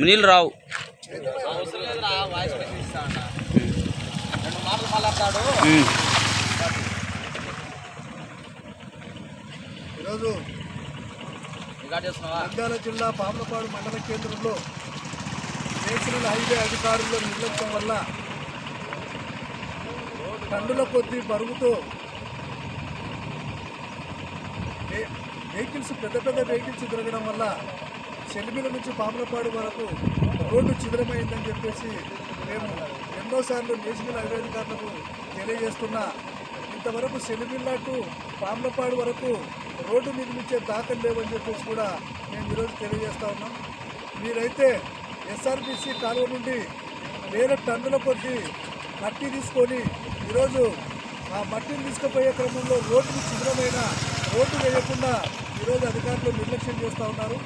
నీళ్ళు రావు అవసరం లేదురా వాయిస్ మెసేజ్ ఇస్తా అన్న రెండు మాటలు మాట్లాడతాడు ఉమ్. ఈరోజు నంద్యాల జిల్లా పాములపాడు మండల కేంద్రంలో నేషనల్ హైవే అధికారుల నిర్లక్ష్యం వల్ల టన్నుల కొద్దీ బరువుతో వెహికల్స్ పెద్ద పెద్ద వెహికల్స్ తిరగడం వల్ల చెలిమిల నుంచి పాములపాడు వరకు రోడ్డు చిదరమైందని చెప్పేసి మేము ఎన్నోసార్లు నేషనల్ హైవే అధికారులకు తెలియజేస్తున్నా. ఇంతవరకు సెలిమిల్ల టు పాములపాడు వరకు రోడ్డు నిర్మించే దాఖలు లేవని చెప్పేసి కూడా మేము ఈరోజు తెలియజేస్తా ఉన్నాం. మీరైతే ఎస్ఆర్బిసి కాలువ నుండి వేల టన్నుల కొద్ది మట్టి తీసుకొని ఈరోజు ఆ మట్టిని తీసుకుపోయే క్రమంలో రోడ్డుకు చిద్రమైన రోడ్డు వేయకుండా ఈరోజు అధికారులు నిర్లక్ష్యం చేస్తూ ఉన్నారు.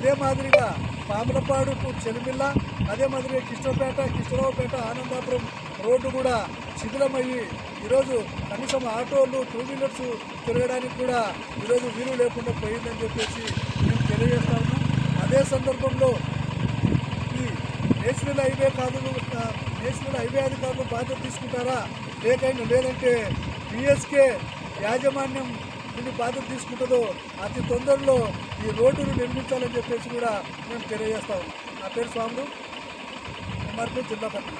ఇదే మాదిరిగా పాములపాడు టు చెలిమిల్ల అదే మాదిరిగా కృష్ణపేట కిష్టరావుపేట ఆనందాపురం రోడ్డు కూడా శిథిలమయ్యి ఈరోజు కనీసం ఆటోలు టూ వీలర్స్ తిరగడానికి కూడా ఈరోజు వీలు లేకుండా పోయిందని చెప్పేసి మేము తెలియజేస్తాము అదే సందర్భంలో ఈ నేషనల్ హైవే కాదు నేషనల్ హైవే అధికారులు బాధ్యత తీసుకుంటారా? లేకైనా లేదంటే బిఎస్కే యాజమాన్యం నుండి బాధ్యత తీసుకుంటుందో అతి తొందరలో ఈ రోడ్డును నిర్మించాలని చెప్పేసి కూడా మేము తెలియజేస్తా ఉన్నాం. నా పేరు స్వాములు. ఎంఆర్పీ జిల్లా పట్టణం.